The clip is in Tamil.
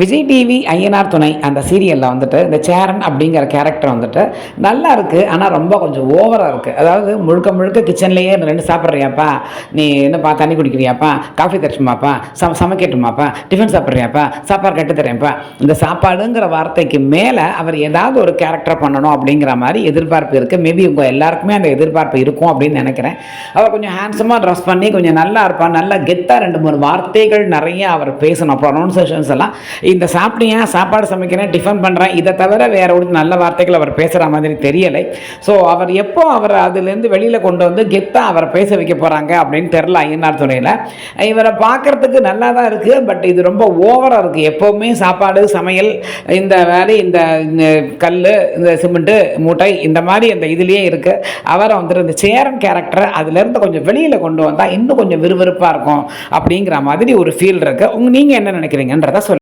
விஜய் டிவி ஐயனார் துணை அந்த சீரியலில் வந்துட்டு இந்த சேரன் அப்படிங்கிற கேரக்டர் வந்துட்டு நல்லா இருக்குது ஆனால் ரொம்ப கொஞ்சம் ஓவராக இருக்குது அதாவது முழுக்க முழுக்க கிச்சன்லேயே ரெண்டு சாப்பிட்றியாப்பா நீ என்னப்பா தண்ணி குடிக்கிறியாப்பா காஃபி தரட்டுமாப்பா சம சமைக்கட்டுமாப்பா டிஃபன் சாப்பிட்றியாப்பா சாப்பாடு கட்டு தரேன்ப்பா. இந்த சாப்பாடுங்கிற வார்த்தைக்கு மேலே அவர் ஏதாவது ஒரு கேரக்டர் பண்ணணும் அப்படிங்கிற மாதிரி எதிர்பார்ப்பு இருக்குது மேபி உங்கள் எல்லாருக்குமே அந்த எதிர்பார்ப்பு இருக்கும் அப்படின்னு நினைக்கிறேன். அவர் கொஞ்சம் ஹேண்ட்ஸமாக ட்ரெஸ் பண்ணி கொஞ்சம் நல்லா இருப்பார் நல்லா கெத்தாக ரெண்டு மூணு வார்த்தைகள் நிறைய அவர் பேசணும் ப்ரொனவுன்சேஷன்ஸ் எல்லாம். இந்த சாப்பிட்டியா சாப்பாடு சமைக்கிறேன் டிஃபன் பண்ணுறேன் இதை தவிர வேற ஒரு நல்ல வார்த்தைகள் அவர் பேசுகிற மாதிரி தெரியலை. ஸோ அவர் எப்போ அவர் அதுலேருந்து வெளியில் கொண்டு வந்து கெத்தாக அவரை பேச வைக்க போகிறாங்க அப்படின்னு தெரில ஐயனார் துறையில். இவரை பார்க்குறதுக்கு நல்லா தான் இருக்குது பட் இது ரொம்ப ஓவராக இருக்குது எப்போவுமே சாப்பாடு சமையல் இந்த வேலை இந்த கல் இந்த சிமெண்ட்டு மூட்டை இந்த மாதிரி அந்த இதுலேயே இருக்குது அவரை வந்துட்டு இந்த சேரன் கேரக்டரை அதுலேருந்து கொஞ்சம் வெளியில் கொண்டு வந்தால் இன்னும் கொஞ்சம் விறுவிறுப்பாக இருக்கும் அப்படிங்கிற மாதிரி ஒரு ஃபீல் இருக்குது உங்க நீங்கள் என்ன நினைக்கிறீங்கன்றத சொல்லுங்கள்